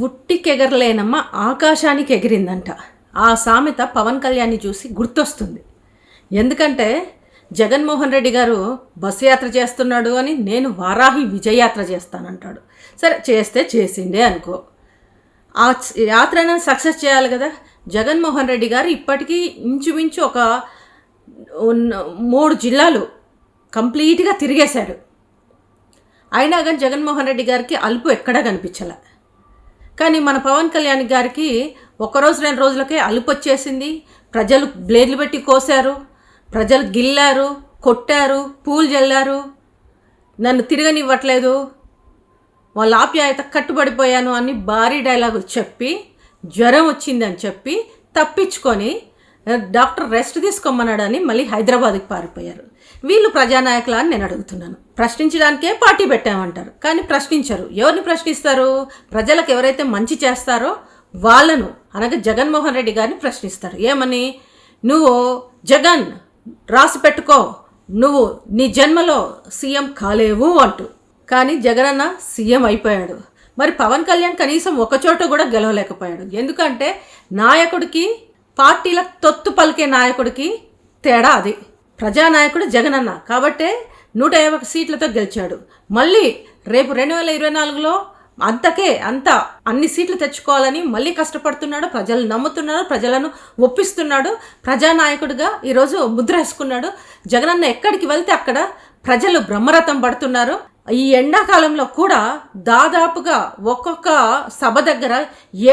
ఉట్టికెగరలేనమ్మ ఆకాశానికి ఎగిరిందంట ఆ సామెత పవన్ కళ్యాణ్ని చూసి గుర్తొస్తుంది. ఎందుకంటే జగన్మోహన్ రెడ్డి గారు బస్సు యాత్ర చేస్తున్నాడు అని నేను వారాహి విజయయాత్ర చేస్తానంటాడు. సరే చేస్తే చేసిండే అనుకో. ఆ యాత్రను సక్సెస్ చేయాలి కదా. జగన్మోహన్ రెడ్డి గారు ఇప్పటికీ ఇంచుమించు ఒక మూడు జిల్లాలు కంప్లీట్గా తిరిగేశాడు. అయినా కానీ జగన్మోహన్ రెడ్డి గారికి అలుపు ఎక్కడా కనిపించలే. కానీ మన పవన్ కళ్యాణ్ గారికి ఒకరోజు రెండు రోజులకే అలుపు వచ్చేసింది. ప్రజలు బ్లేడ్లు పెట్టి కోసారు ప్రజలు గిల్లారు కొట్టారు పూలు జల్లారు. నన్ను తిరగనివ్వట్లేదు. వాళ్ళ ఆప్యాయత కట్టుబడిపోయాను అని భారీ డైలాగులు చెప్పి జ్వరం వచ్చిందని చెప్పి తప్పించుకొని డాక్టర్ రెస్ట్ తీసుకోమన్నాడని మళ్ళీ హైదరాబాద్కి పారిపోయారు. వీళ్ళు ప్రజానాయకుల అని నేను అడుగుతున్నాను. ప్రశ్నించడానికే పార్టీ పెట్టామంటారు. కానీ ప్రశ్నించరు. ఎవరిని ప్రశ్నిస్తారు? ప్రజలకు ఎవరైతే మంచి చేస్తారో వాళ్ళను అనగా జగన్మోహన్ రెడ్డి గారిని ప్రశ్నిస్తారు. ఏమని? నువ్వు జగన్ రాసి పెట్టుకో. నువ్వు నీ జన్మలో సీఎం కాలేవు అంటూ. కానీ జగనన్న సీఎం అయిపోయాడు. మరి పవన్ కళ్యాణ్ కనీసం ఒక చోట కూడా గెలవలేకపోయాడు. ఎందుకంటే నాయకుడికి పార్టీల తొత్తు పలికే నాయకుడికి తేడా అది. ప్రజానాయకుడు జగనన్న. కాబట్టే నూట యాభై సీట్లతో గెలిచాడు. మళ్ళీ రేపు రెండు వేల ఇరవై నాలుగులో అంతకే అంత అన్ని సీట్లు తెచ్చుకోవాలని మళ్ళీ కష్టపడుతున్నాడు ప్రజలు నమ్ముతున్నాడు ప్రజలను ఒప్పిస్తున్నాడు ప్రజానాయకుడిగా ఈరోజు ముద్ర వేసుకున్నాడు. జగనన్న ఎక్కడికి వెళ్తే అక్కడ ప్రజలు బ్రహ్మరథం పడుతున్నారు. ఈ ఎండాకాలంలో కూడా దాదాపుగా ఒక్కొక్క సభ దగ్గర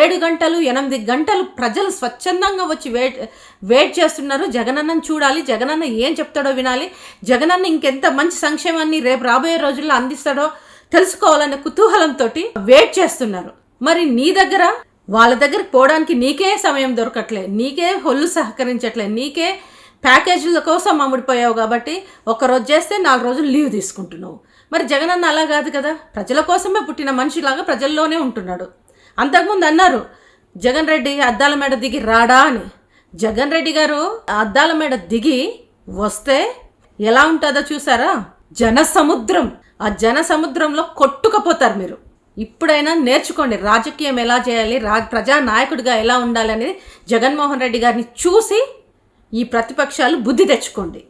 ఏడు గంటలు ఎనిమిది గంటలు ప్రజలు స్వచ్ఛందంగా వచ్చి వెయిట్ వెయిట్ చేస్తున్నారు. జగనన్నను చూడాలి. జగనన్న ఏం చెప్తాడో వినాలి. జగనన్న ఇంకెంత మంచి సంక్షేమాన్ని రేపు రాబోయే రోజుల్లో అందిస్తాడో తెలుసుకోవాలనే కుతూహలంతో వెయిట్ చేస్తున్నారు. మరి నీ దగ్గర వాళ్ళ దగ్గరికి పోవడానికి నీకే సమయం దొరకట్లే. నీకే హొల్లు సహకరించట్లే. నీకే ప్యాకేజీల కోసం అమ్ముడిపోయావు కాబట్టి ఒక రోజు చేస్తే నాలుగు రోజులు లీవ్ తీసుకుంటున్నావు. మరి జగన్ అన్న అలా కాదు కదా? ప్రజల కోసమే పుట్టిన మనిషిలాగా ప్రజల్లోనే ఉంటున్నాడు. అంతకుముందు అన్నారు జగన్ రెడ్డి అద్దాల మేడ దిగి రాడా అని. జగన్ రెడ్డి గారు ఆ అద్దాల మేడ దిగి వస్తే ఎలా ఉంటుందో చూసారా? జన సముద్రం ఆ జన సముద్రంలో కొట్టుకపోతారు మీరు. ఇప్పుడైనా నేర్చుకోండి రాజకీయం ఎలా చేయాలి రా ప్రజా నాయకుడిగా ఎలా ఉండాలి అనేది జగన్మోహన్ రెడ్డి గారిని చూసి ఈ ప్రతిపక్షాలు బుద్ధి తెచ్చుకోండి.